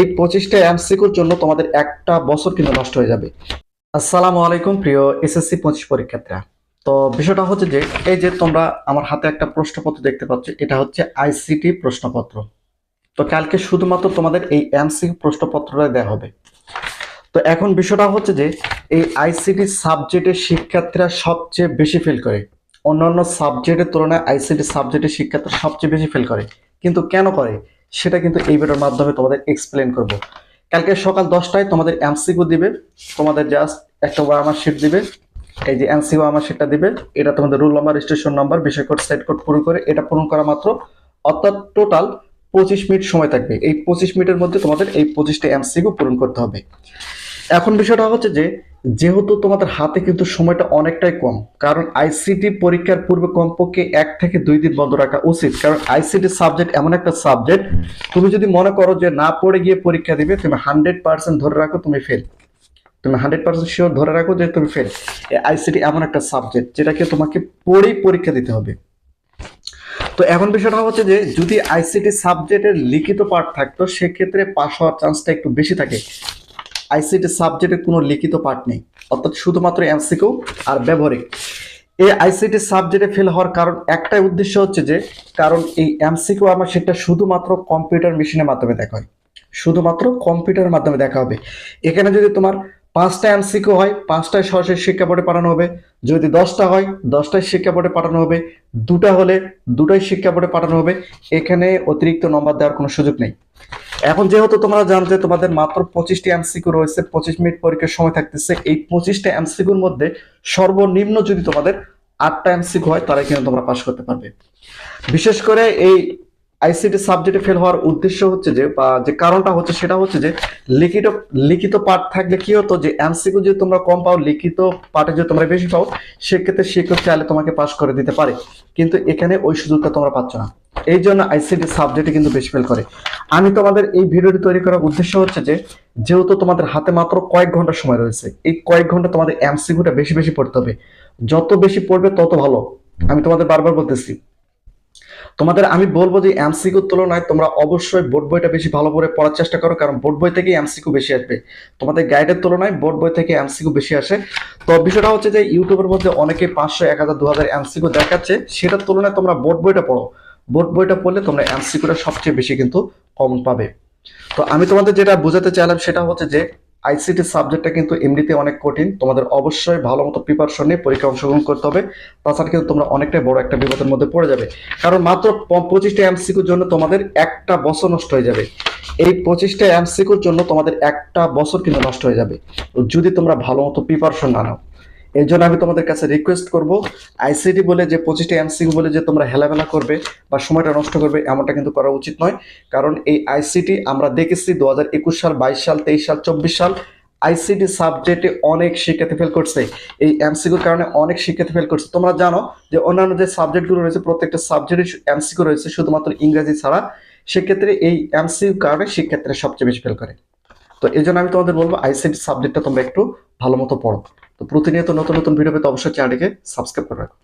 এই পঁচিশটা এমসিকিউর জন্য তোমাদের একটা বছর কিন্তু নষ্ট হয়ে যাবে। আসসালামু আলাইকুম, প্রিয় এসএসসি পঁচিশ পরীক্ষার্থীরা। তো বিষয়টা হচ্ছে যে, এই যে তোমরা আমার হাতে একটা প্রশ্নপত্র দেখতে পাচ্ছ, এটা হচ্ছে আইসিটি প্রশ্নপত্র। তো কালকে শুধুমাত্র তোমাদের এই এমসিকিউ প্রশ্নপত্রটা দেওয়া হবে। তো এখন বিষয়টা হচ্ছে যে, এই আইসিটি সাবজেক্টের শিক্ষার্থীরা সবচেয়ে বেশি ফেল করে। অন্যান্য সাবজেক্টের তুলনায় আইসিটি সাবজেক্টের শিক্ষার্থীরা সবচেয়ে বেশি ফেল করে। কিন্তু কেন করে? সেটা কিন্তু এই ভিডিওর মাধ্যমে তোমাদের এক্সপ্লেন করব। কালকে সকাল দশটায় তোমাদের এমসিকিউ দিবে, তোমাদের জাস্ট একটা ওয়ার্মার শিট দিবে, এই যে এমসিকিউ আমার শিটটা দিবে, এটা তোমাদের রুল নাম্বার রেজিস্ট্রেশন নাম্বার বিষয় কোড সেট কোড পূরণ করে এটা পূরণ করা মাত্র, অর্থাৎ টোটাল পঁচিশ মিনিট সময় থাকবে। এই পঁচিশ মিনিটের মধ্যে তোমাদের এই পঁচিশটা এমসিকিউ পূরণ করতে হবে। এখন বিষয়টা হচ্ছে যে, যেহেতু তোমাদের হাতে কিন্তু সময়টা অনেকটাই কম, কারণ আইসিটি পরীক্ষার পূর্বে কমপক্ষে এক থেকে দুই দিন বন্ধ রাখা উচিত। কারণ আইসিটি সাবজেক্ট এমন একটা সাবজেক্ট তুমি যদি মনে করো যে না পড়ে গিয়ে পরীক্ষা দিবে, তুমি হান্ড্রেড পার্সেন্ট ধরে রাখো, তুমি ফেল তুমি হান্ড্রেড পার্সেন্ট শিওর ধরে রাখো যে তুমি ফেল আইসিটি এমন একটা সাবজেক্ট যেটাকে তোমাকে পড়েই পরীক্ষা দিতে হবে। তো এখন বিষয়টা হচ্ছে যে, যদি আইসিটি সাবজেক্টের লিখিত পাঠ থাকতো, সেক্ষেত্রে পাস হওয়ার চান্সটা একটু বেশি থাকে। আইসিটি সাবজেক্টের কোনো লিখিত পাঠ নেই। অর্থাৎ শুধুমাত্র এমসিকিউ আর ব্যবহারিক। এই আইসিটি সাবজেক্টে ফেল হওয়ার কারণ একটাই উদ্দেশ্য হচ্ছে যে, কারণ এই এমসিকিউ আমার সেটা শুধুমাত্র কম্পিউটার মেশিনের মাধ্যমে দেখা হয়। শুধুমাত্র কম্পিউটারের মাধ্যমে দেখা হবে। এখানে যদি তোমার পাঁচটা এমসিকিউ হয়, পাঁচটায় সরাসরি শিক্ষা বোর্ডে পাঠানো হবে। যদি দশটা হয়, দশটায় শিক্ষা বোর্ডে পাঠানো হবে। দুটা হলে দুটাই শিক্ষা বোর্ডে পাঠানো হবে। এখানে অতিরিক্ত নম্বর দেওয়ার কোনো সুযোগ নেই। এখন যেহেতু তোমরা জানো যে তোমাদের মাত্র পঁচিশটি এমসিকিউ রয়েছে, পঁচিশ মিনিট পরীক্ষার সময় থাকতেছে, এই পঁচিশটা এমসিকিউর মধ্যে সর্বনিম্ন যদি তোমাদের আটটা এমসিকিউ হয়, তাহলে কিন্তু তোমরা পাশ করতে পারবে। বিশেষ করে এই আইসিটি সাবজেক্টে ফেল হওয়ার উদ্দেশ্য হচ্ছে যে, বা যে কারণটা হচ্ছে সেটা হচ্ছে যে, লিখিত লিখিত পাঠ থাকলে কি হতো যে এমসিকিউ যদি তোমরা কম পাও, লিখিত পাঠে যদি তোমরা বেশি পাও, সেক্ষেত্রে শিক্ষক চাইলে তোমাকে পাশ করে দিতে পারে। কিন্তু এখানে ওই সুযোগটা তোমরা পাচ্ছ না। এই জন্য আইসিটি সাবজেক্টে কিন্তু বেশি ফেল করে। আমি তোমাদের এই ভিডিওটি তৈরি করার উদ্দেশ্য হচ্ছে যে, যেহেতু তোমাদের হাতে মাত্র কয়েক ঘণ্টা সময় রয়েছে, এই কয়েক ঘণ্টা তোমাদের এমসিকিউটা বেশি বেশি পড়তে হবে। যত বেশি পড়বে তত ভালো। আমি তোমাদের বারবার বলতেছি, তোমাদের আমি বলব যে এমসিকিউর তুলনায় তোমরা অবশ্যই বোর্ড বইটা বেশি ভালো করে পড়ার চেষ্টা করো, কারণ বোর্ড বই থেকে এমসিকিউ বেশি আসবে। তোমাদের গাইডের তুলনায় বোর্ড বই থেকে এমসিকিউ বেশি আসে। তো বিষয়টা হচ্ছে যে, ইউটিউবের মধ্যে অনেকে পাঁচশো, এক হাজার, দু হাজার এমসিকিউ দেখাচ্ছে, সেটার তুলনায় তোমরা বোর্ড বইটা পড়ো। বোর্ড বইটা পড়লে তোমরা এমসিকিউটা সবচেয়ে বেশি কিন্তু কমন পাবে। তো আমি তোমাদের যেটা বোঝাতে চাইলাম সেটা হচ্ছে যে আইসিটি সাবজেক্টটা কিন্তু এমনিতে অনেক কঠিন। তোমাদের অবশ্যই ভালো মতো প্রিপারেশন নিয়ে পরীক্ষা অংশগ্রহণ করতে হবে। তাছাড়া কিন্তু তোমরা অনেকটাই বড় একটা বিপদের মধ্যে পড়ে যাবে। কারণ মাত্র পঁচিশটা এমসিকিউর জন্য তোমাদের একটা বছর নষ্ট হয়ে যাবে। এই পঁচিশটা এমসিকিউর জন্য তোমাদের একটা বছর কিন্তু নষ্ট হয়ে যাবে। যদি তোমরা ভালো মতো প্রিপারেশন না নাও। এর জন্য আমি তোমাদের কাছে রিকোয়েস্ট করব আইসিটি বলে যে, পঁচিশটা এমসিকিউ বলে যে, তোমরা হেলামেলা করবে বা সময়টা নষ্ট করবে, এমনটা কিন্তু করা উচিত নয়। কারণ এই আইসিটি আমরা দেখেছি দু হাজার একুশ সাল, বাইশ সাল, তেইশ সাল, চব্বিশ সাল আইসিটি সাবজেক্টে অনেক শিক্ষার্থী ফেল করছে। এই এমসিকিউর কারণে অনেক শিক্ষার্থী ফেল করছে। তোমরা জানো যে, অন্যান্য যে সাবজেক্টগুলো রয়েছে, প্রত্যেকটা সাবজেক্টে এমসিকিউ রয়েছে, শুধুমাত্র ইংরাজি ছাড়া। সেক্ষেত্রে এই এমসিকিউ কারণে শিক্ষার্থীরা সবচেয়ে বেশি ফেল করে। তো এই জন্য আমি তোমাদের বলব আইসিটি সাবজেক্টটা তোমরা একটু ভালো মতো পড়ো। তো প্রতিনিয়ত নতুন নতুন ভিডিও পেতে অবশ্যই চ্যানেলটিকে সাবস্ক্রাইব করে রাখো।